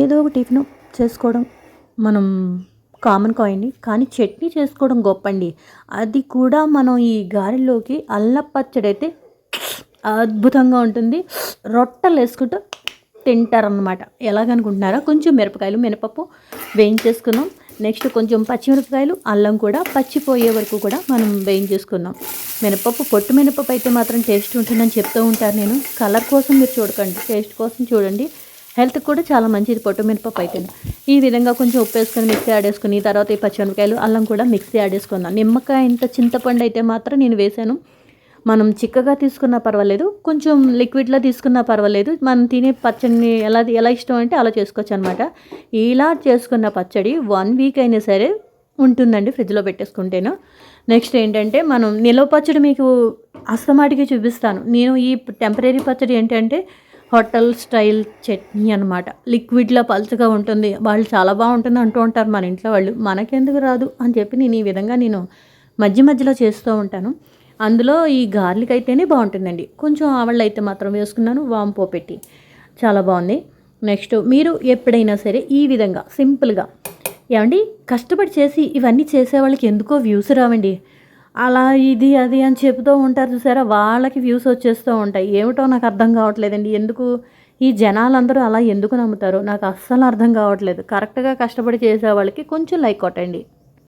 ఏదో ఒక టిఫిన్ చేసుకోవడం మనం కామన్ కాయండి కానీ చట్నీ చేసుకోవడం గొప్పండి. అది కూడా మనం ఈ గారెలోకి అల్లం పచ్చడి అయితే అద్భుతంగా ఉంటుంది. రొట్టెలు వేసుకుంటూ తింటారనమాట ఎలాగనుకుంటున్నారా? కొంచెం మిరపకాయలు మినపప్పు వేయించేసుకున్నాం. నెక్స్ట్ కొంచెం పచ్చిమిరపకాయలు అల్లం కూడా పచ్చిపోయే వరకు కూడా మనం వేయించేసుకుందాం మినపప్పు పొట్టు మినపప్పు అయితే మాత్రం టేస్ట్ ఉంటుందని చెప్తూ ఉంటాను నేను. కలర్ కోసం మీరు చూడకండి. టేస్ట్ కోసం చూడండి. హెల్త్కి కూడా చాలా మంచిది. పొట్టు మినపప్పు అయితే. ఈ విధంగా కొంచెం ఉప్పు వేసుకొని మిక్సీ ఆడేసుకుని తర్వాత ఈ పచ్చిమిరపకాయలు అల్లం కూడా మిక్సీ ఆడేసుకున్నాను నిమ్మకాయ ఇంత చింతపండు అయితే మాత్రం నేను వేసాను. మనం చిక్కగా తీసుకున్నా పర్వాలేదు కొంచెం లిక్విడ్లో తీసుకున్నా పర్వాలేదు. మనం తినే పచ్చడిని ఎలా ఎలా ఇష్టం అంటే అలా చేసుకోవచ్చు అనమాట ఇలా చేసుకున్న పచ్చడి వన్ వీక్ అయినా సరే ఉంటుందండి ఫ్రిడ్జ్లో పెట్టేసుకుంటేను. నెక్స్ట్ ఏంటంటే మనం నిలవ పచ్చడి మీకు అస్తమాటికి చూపిస్తాను. నేను ఈ టెంపరీ పచ్చడి ఏంటంటే హోటల్ స్టైల్ చట్నీ అనమాట లిక్విడ్లో పలుచగా ఉంటుంది. వాళ్ళు చాలా బాగుంటుంది అంటూ ఉంటారు మన ఇంట్లో వాళ్ళు. మనకెందుకు రాదు అని చెప్పి నేను ఈ విధంగా నేను మధ్య మధ్యలో చేస్తూ ఉంటాను. అందులో ఈ గార్లిక్ అయితేనే బాగుంటుందండి. కొంచెం ఆవళ్ళు అయితే మాత్రం వేసుకున్నాను. వాంపో పెట్టి. చాలా బాగుంది. నెక్స్ట్ మీరు ఎప్పుడైనా సరే ఈ విధంగా సింపుల్గా ఏమండి? కష్టపడి చేసి ఇవన్నీ చేసే వాళ్ళకి ఎందుకో వ్యూస్ రావండి. అలా ఇది అది అని చెబుతూ ఉంటారు చూసారా? వాళ్ళకి వ్యూస్ వచ్చేస్తూ ఉంటాయి. ఏమిటో నాకు అర్థం కావట్లేదండి. ఎందుకు ఈ జనాలందరూ అలా ఎందుకు నమ్ముతారు నాకు అస్సలు అర్థం కావట్లేదు. కరెక్ట్గా కష్టపడి చేసే వాళ్ళకి కొంచెం లైక్ కొట్టండి.